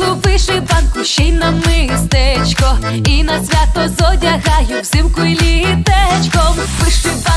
білу вишиванку, ще й на мистечко, і на свято зодягаю взимку й літечком. Вишиванка